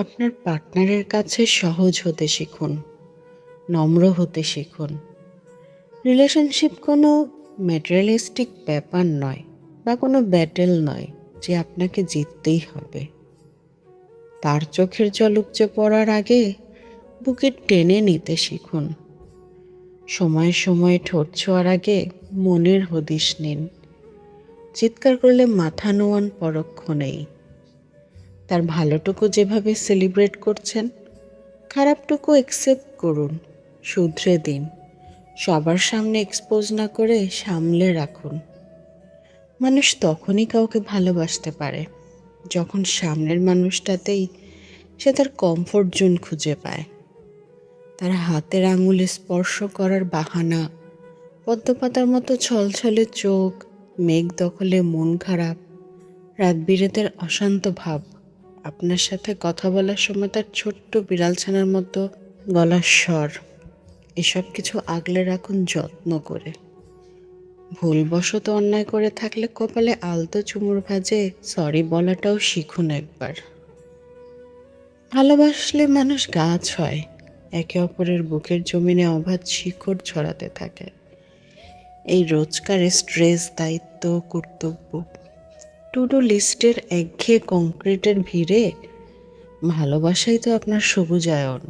আপনার পার্টনারের কাছে সহজ হতে শিখুন, নম্র হতে শিখুন। রিলেশনশিপ কোনো ম্যাটেরিয়ালিস্টিক ব্যাপার নয় বা কোনো ব্যাটেল নয় যে আপনাকে জিততেই হবে। তার চোখের জল উপচে পড়ার আগে বুকে টেনে নিতে শিখুন। সময়ে সময়ে ঠোঁট ছোঁয়ার আগে মনের হদিশ নিন। চিৎকার করলে মাথা নোয়ান পরক্ষণেই তার ভালোটুকু যেভাবে সেলিব্রেট করছেন, খারাপটুকু একসেপ্ট করুন, শুধরে দিন, সবার সামনে এক্সপোজ না করে সামলে রাখুন। মানুষ তখনই কাউকে ভালোবাসতে পারে, যখন সামনের মানুষটাতেই সে তার কমফোর্ট জোন খুঁজে পায়। তার হাতের আঙুলে স্পর্শ করার বাহানা, পদ্মপাতার মতো ছলছলে চোখ, মেঘ দখলে মন খারাপ, রাত বিরেতের অশান্ত ভাব। আপনার সাথে কথা বলার সময় তার ছোট্ট বিড়াল ছানার মতো গলার স্বর। এসব কিছু আগলে রাখুন যত্ন করে। ভুলবশত অন্যায় করে থাকলে কপালে আলতো চুমুর ভাজে সরি বলাটাও শিখুন একবার। ভালোবাসলে মানুষ গাছ হয়, একে অপরের বুকের জমিনে অবাধ শিকড় ছড়াতে থাকে। এই রোজকার স্ট্রেস দায়িত্ব, কর্তব্য টু ডু লিস্টের একঘেয়ে কংক্রিটের ভিড়ে ভালোবাসাই তো আপনার সবুজায়ন।